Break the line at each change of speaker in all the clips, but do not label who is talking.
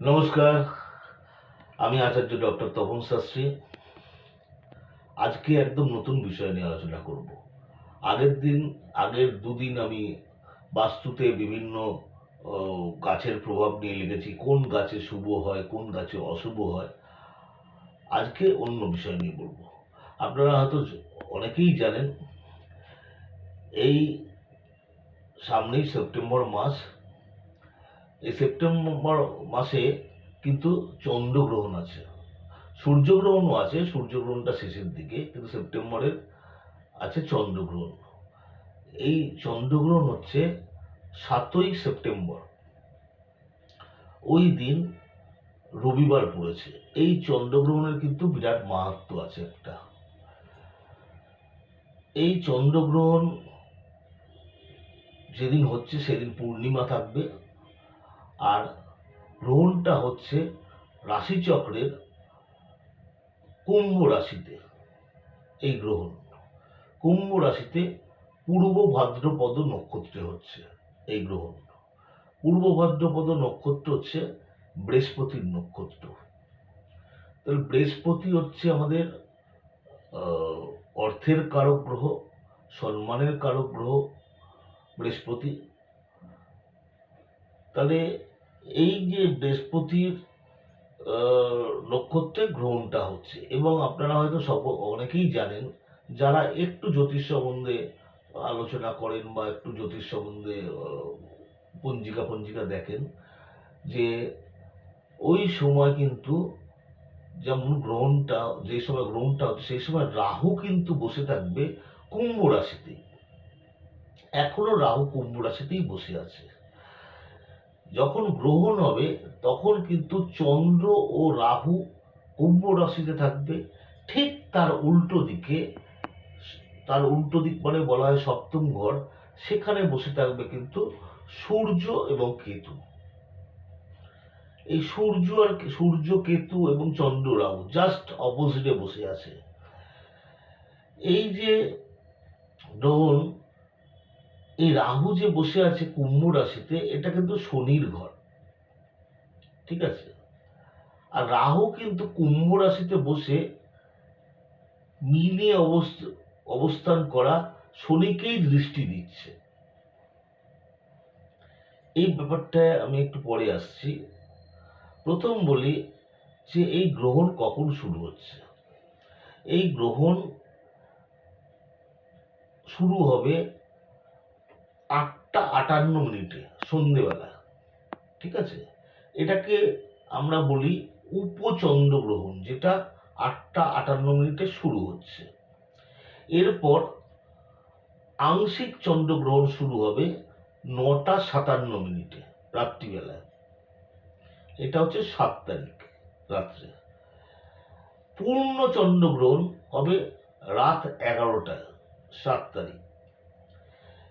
নমস্কার, আমি আচার্য ডক্টর তপন শাস্ত্রী। আজকে একদম নতুন বিষয় নিয়ে আলোচনা করব। আগের দিন, আগের দুদিন আমি বাস্তুতে বিভিন্ন গাছের প্রভাব নিয়ে লিখেছি, কোন গাছে শুভ হয়, কোন গাছে অশুভ হয়। আজকে অন্য বিষয় নিয়ে বলব। আপনারা হয়তো অনেকেই জানেন, এই সামনেই সেপ্টেম্বর মাস এই সেপ্টেম্বর মাসে কিন্তু চন্দ্রগ্রহণ আছে। সূর্যগ্রহণও আছে, সূর্যগ্রহণটা শেষের দিকে, কিন্তু সেপ্টেম্বরের আছে চন্দ্রগ্রহণ। এই চন্দ্রগ্রহণ হচ্ছে সাতই সেপ্টেম্বর। ওই দিন রবিবার পড়েছে। এই চন্দ্রগ্রহণের কিন্তু বিরাট মাহাত্ম আছে একটা। এই চন্দ্রগ্রহণ যেদিন হচ্ছে সেদিন পূর্ণিমা থাকবে। আর গ্রহণটা হচ্ছে রাশিচক্রের কুম্ভ রাশিতে, এই গ্রহণ। কুম্ভ রাশিতে পূর্ব ভাদ্রপদ নক্ষত্রে হচ্ছে এই গ্রহণ। পূর্ব ভাদ্রপদ নক্ষত্র হচ্ছে বৃহস্পতির নক্ষত্র। তাহলে বৃহস্পতি হচ্ছে আমাদের অর্থের কারক গ্রহ, সম্মানের কারক গ্রহ বৃহস্পতি। তাহলে এই যে বৃহস্পতির নক্ষত্রে গ্রহণটা হচ্ছে, এবং আপনারা হয়তো সব অনেকেই জানেন, যারা একটু জ্যোতিষ সম্বন্ধে আলোচনা করেন বা একটু জ্যোতিষ সম্বন্ধে পঞ্জিকা পঞ্জিকা দেখেন, যে ওই সময় কিন্তু যেমন গ্রহণটা, যে সময় গ্রহণটা হচ্ছে, সেই সময় রাহু কিন্তু বসে থাকবে কুম্ভ রাশিতে এখনও রাহু কুম্ভ রাশিতেই বসে আছে। যখন গ্রহণ হবে, তখন কিন্তু চন্দ্র ও রাহু কুম্ভ রাশিতে থাকবে। ঠিক তার উল্টো দিকে, তার উল্টো দিক মানে বলা হয় সপ্তম ঘর, সেখানে বসে থাকবে কিন্তু সূর্য এবং কেতু। এই সূর্য আর সূর্য, কেতু এবং চন্দ্র রাহু জাস্ট অপোজিটে বসে আছে। এই যে গ্রহণ এই রাহু যে বসে আছে কুম্ভ রাশিতে, এটা কিন্তু শনির ঘর। ঠিক আছে? আর রাহু কিন্তু কুম্ভ রাশিতে বসে অবস্থ, অবস্থান করা শনিকেই দৃষ্টি দিচ্ছে। এই ব্যাপারটায় আমি একটু পরে আসছি। প্রথম বলি যে, এই গ্রহণ কখন শুরু হচ্ছে? এই গ্রহণ শুরু হবে আটটা আটান্ন মিনিটে, সন্ধেবেলা। ঠিক আছে? এটাকে আমরা বলি উপচন্দ্রগ্রহণ, যেটা আটটা আটান্ন মিনিটে শুরু হচ্ছে। এরপর আংশিক চন্দ্রগ্রহণ শুরু হবে নটা সাতান্ন মিনিটে, রাত্রিবেলায়। এটা হচ্ছে সাত তারিখ, রাত্রে। পূর্ণ চন্দ্রগ্রহণ হবে রাত এগারোটায়, সাত তারিখ।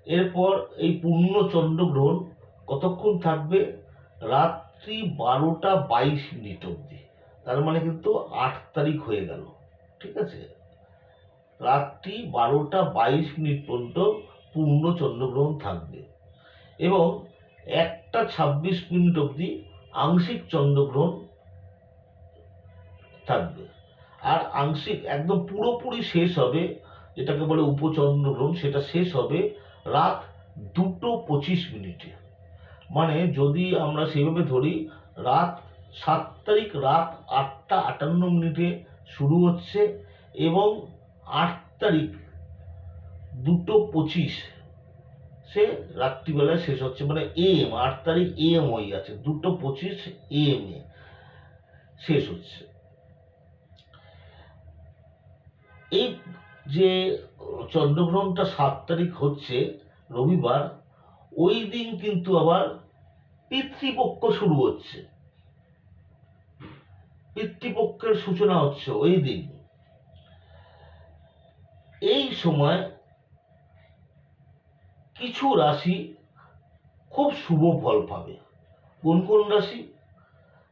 এরপর এই পূর্ণ চন্দ্রগ্রহণ কতক্ষণ থাকবে? রাত্রি বারোটা বাইশ মিনিট অবধি। তার মানে কিন্তু আট তারিখ হয়ে গেল। ঠিক আছে? রাত্রি বারোটা বাইশ মিনিট পর্যন্ত পূর্ণ চন্দ্রগ্রহণ থাকবে। এবং একটা ছাব্বিশ মিনিট অবধি আংশিক চন্দ্রগ্রহণ থাকবে। আর আংশিক একদম পুরোপুরি শেষ হবে, যেটাকে বলে উপচন্দ্রগ্রহণ, সেটা শেষ হবে রাত দুটো পঁচিশ মিনিটে। মানে যদি আমরা সেভাবে ধরি, রাত সাত তারিখ রাত আটটা আটান্ন মিনিটে শুরু হচ্ছে এবং আট তারিখ দুটো পঁচিশ সে রাত্রিবেলায় শেষ হচ্ছে। মানে এম আট তারিখ এম হয়ে আছে দুটো পঁচিশ এম এ শেষ হচ্ছে। এই যে চন্দ্রগ্রহণটা সাত তারিখ হচ্ছে রবিবার, ওই দিন কিন্তু আবার পিতৃপক্ষ শুরু হচ্ছে। পিতৃপক্ষের সূচনা হচ্ছে ওই দিন। এই সময় কিছু রাশি খুব শুভ ফল পাবে। কোন কোন রাশি?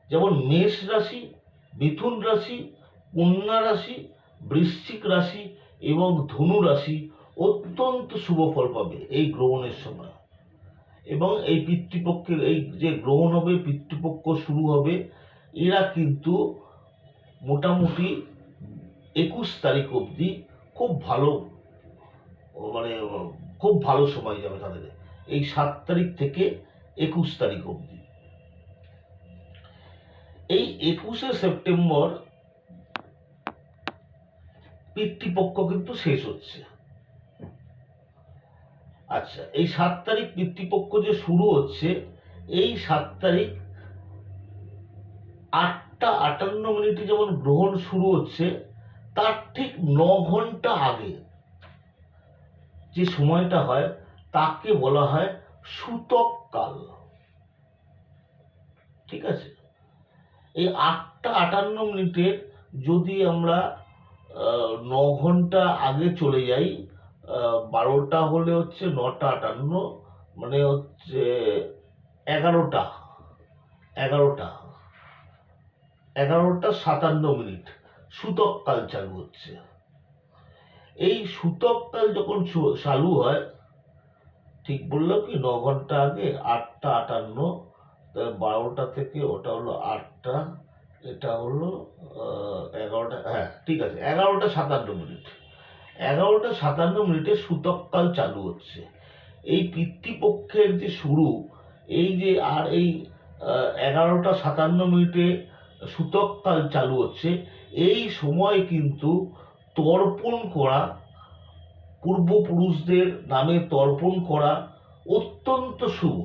যেমন মেষ রাশি, মিথুন রাশি, কন্যা রাশি, বৃশ্চিক রাশি এবং ধনু রাশি অত্যন্ত শুভ ফল পাবে এই গ্রহণের সময়। এবং এই পিতৃপক্ষের, এই যে গ্রহণ হবে, পিতৃপক্ষ শুরু হবে, এরা কিন্তু মোটামুটি একুশ তারিখ অবধি খুব ভালো মানে খুব ভালো সময় যাবে তাদের। এই সাত তারিখ থেকে একুশ তারিখ অবধি। এই একুশে সেপ্টেম্বর পিতৃপক্ষ কিন্তু শেষ হচ্ছে। আচ্ছা এই সাত তারিখ পিতৃপক্ষ যে শুরু হচ্ছে, এই সাত তারিখ আটটা আটান্ন মিনিটে যেমন গ্রহণ শুরু হচ্ছে, তার ঠিক ন ঘণ্টা আগে যে সময়টা হয়, তাকে বলা হয় সূতক কাল। ঠিক আছে? এই আটটা আটান্ন মিনিটের যদি আমরা ন ঘণ্টা আগে চলে যাই বারোটা হলে হচ্ছে নটা, আটান্ন মানে হচ্ছে এগারোটা এগারোটা এগারোটা সাতান্ন মিনিট, সূতক কাল চালু হচ্ছে। এই সূতক কাল যখন চালু হয়, ঠিক বললাম কি, ন ঘণ্টা আগে আটটা আটান্ন, তাহলে বারোটা থেকে ওটা হলো আটটা, এটা হলো এগারোটা হ্যাঁ ঠিক আছে, এগারোটা সাতান্ন মিনিট। এগারোটা সাতান্ন মিনিটে সূতককাল চালু হচ্ছে। এই পিতৃপক্ষের যে শুরু, এই যে আর এই এগারোটা সাতান্ন মিনিটে সূতককাল চালু হচ্ছে, এই সময় কিন্তু তর্পণ করা, পূর্বপুরুষদের নামে তর্পণ করা অত্যন্ত শুভ।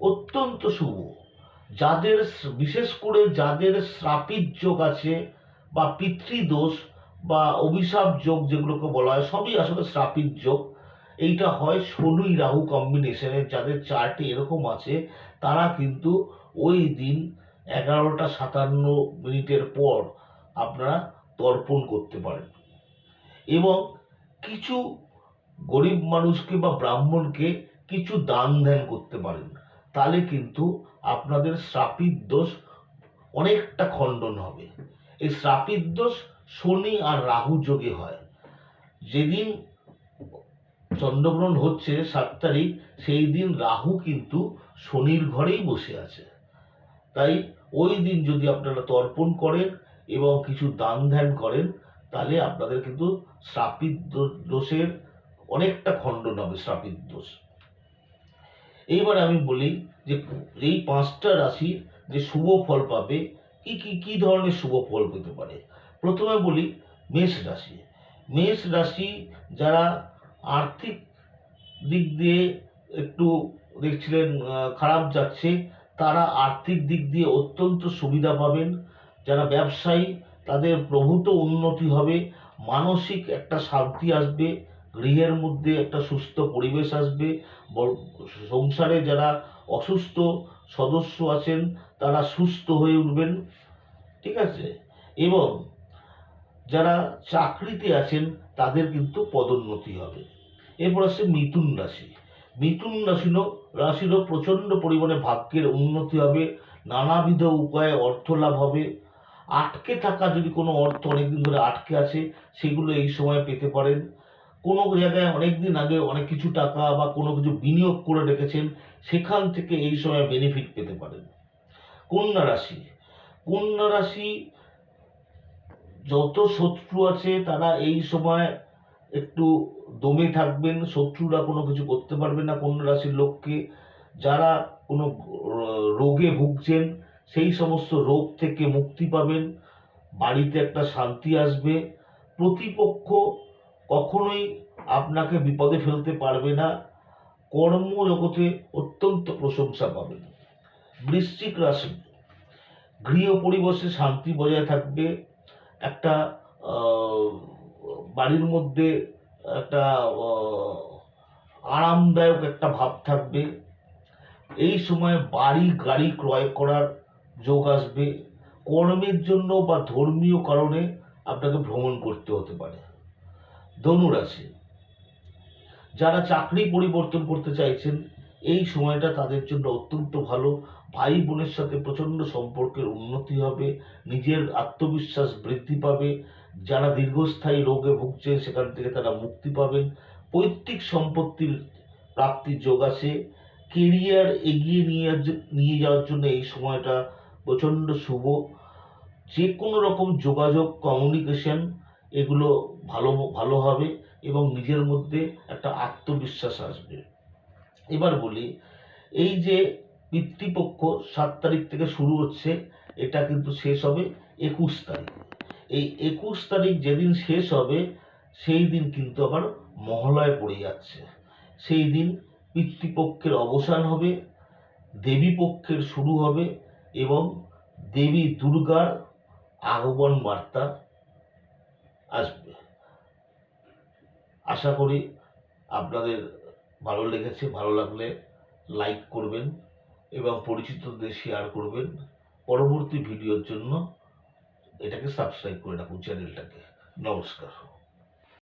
অত্যন্ত শুভ। যাদের, বিশেষ করে যাদের শ্রাপিত যোগ আছে বা পিতৃদোষ বা অভিশাপ যোগ যেগুলোকে বলা হয়, সবই আসলে শ্রাপিত যোগ। এইটা হয় শনি রাহু কম্বিনেশনে যাদের চারটি এরকম আছে, তারা কিন্তু ওই দিন এগারোটা সাতান্ন মিনিটের পর আপনারা তর্পণ করতে পারেন। এবং কিছু গরিব মানুষকে বা ব্রাহ্মণকে কিছু দান ধ্যান করতে পারেন। তাহলে কিন্তু আপনাদের শ্রাপিত দোষ অনেকটা খণ্ডন হবে। এই শ্রাপিত দোষ শনি আর রাহু যোগে হয়। যেদিন চন্দ্রগ্রহণ হচ্ছে সাত তারিখ, সেই দিন রাহু কিন্তু শনির ঘরেই বসে আছে। তাই ওই দিন যদি আপনারা তর্পণ করেন এবং কিছু দান ধ্যান করেন, তাহলে আপনাদের কিন্তু শ্রাপিত দোষের অনেকটা খণ্ডন হবে, শ্রাপিত দোষ। এইবার আমি বলি যে এই পাঁচটা রাশি যে শুভ ফল পাবে কি কি কি ধরনের শুভ ফল পেতে পারে? প্রথমে বলি মেষ রাশি। মেষ রাশি যারা আর্থিক দিক দিয়ে একটু দেখছিলেন খারাপ যাচ্ছে, তারা আর্থিক দিক দিয়ে অত্যন্ত সুবিধা পাবেন। যারা ব্যবসায়ী, তাদের প্রভূত উন্নতি হবে, মানসিক একটা শান্তি আসবে গৃহের মধ্যে একটা সুস্থ পরিবেশ আসবে। সংসারে যারা অসুস্থ সদস্য আছেন, তারা সুস্থ হয়ে উঠবেন। ঠিক আছে? এবং যারা চাকরিতে আছেন, তাদের কিন্তু পদোন্নতি হবে। এরপর আসছে মিথুন রাশি। মিথুন রাশিরও রাশিরও প্রচণ্ড পরিমাণে ভাগ্যের উন্নতি হবে, নানাবিধ উপায়ে অর্থ লাভ হবে। আটকে থাকা যদি কোনো অর্থ অনেকদিন ধরে আটকে আছে, সেগুলো এই সময় পেতে পারেন। কোনো জায়গায় অনেক দিন আগে অনেক কিছু টাকা বা কোনো কিছু বিনিয়োগ করে রেখেছেন, সেখান থেকে এই সময় বেনিফিট পেতে পারেন। কন্যা রাশি কন্যা রাশি যত শত্রু আছে, তারা এই সময় একটু দমে থাকবেন, শত্রুরা কোনো কিছু করতে পারবে না কন্যা রাশির লোককে। যারা কোনো রোগে ভুগছেন, সেই সমস্ত রোগ থেকে মুক্তি পাবেন। বাড়িতে একটা শান্তি আসবে। প্রতিপক্ষ কখনোই আপনাকে বিপদে ফেলতে পারবে না। কর্মজগতে অত্যন্ত প্রশংসা পাবেন বৃশ্চিক রাশি, গৃহ পরিবেশে শান্তি বজায় থাকবে। একটা বাড়ির মধ্যে একটা আরামদায়ক একটা ভাব থাকবে। এই সময় বাড়ি গাড়ি ক্রয় করার যোগ আসবে। কর্মের জন্য বা ধর্মীয় কারণে আপনাকে ভ্রমণ করতে হতে পারে। ধনুরাশি যারা চাকরি পরিবর্তন করতে চাইছেন, এই সময়টা তাদের জন্য অত্যন্ত ভালো। ভাই বোনের সাথে প্রচণ্ড সম্পর্কের উন্নতি হবে, নিজের আত্মবিশ্বাস বৃদ্ধি পাবে। যারা দীর্ঘস্থায়ী রোগে ভুগছেন, সেখান থেকে তারা মুক্তি পাবেন। পৈতৃক সম্পত্তির প্রাপ্তির যোগ আছে। কেরিয়ার এগিয়ে নিয়ে নিয়ে যাওয়ার জন্য এই সময়টা প্রচণ্ড শুভ। যে কোনো রকম যোগাযোগ, কমিউনিকেশন, এগুলো ভালো ভালো হবে এবং নিজের মধ্যে একটা আত্মবিশ্বাস আসবে। এবার বলি, এই যে পিতৃপক্ষ সাত তারিখ থেকে শুরু হচ্ছে, এটা কিন্তু শেষ হবে একুশ তারিখ। এই একুশ তারিখ যেদিন শেষ হবে, সেই দিন কিন্তু আবার মহালয় পড়ে যাচ্ছে। সেই দিন পিতৃপক্ষের অবসান হবে, দেবী পক্ষের শুরু হবে এবং দেবী দুর্গার আগমন বার্তা আসবে। আশা করি আপনাদের ভালো লেগেছে, ভালো লাগলে লাইক করবেন এবং পরিচিতদের শেয়ার করবেন। পরবর্তী ভিডিওর জন্য এটাকে সাবস্ক্রাইব করে রাখুন চ্যানেলটাকে নমস্কার।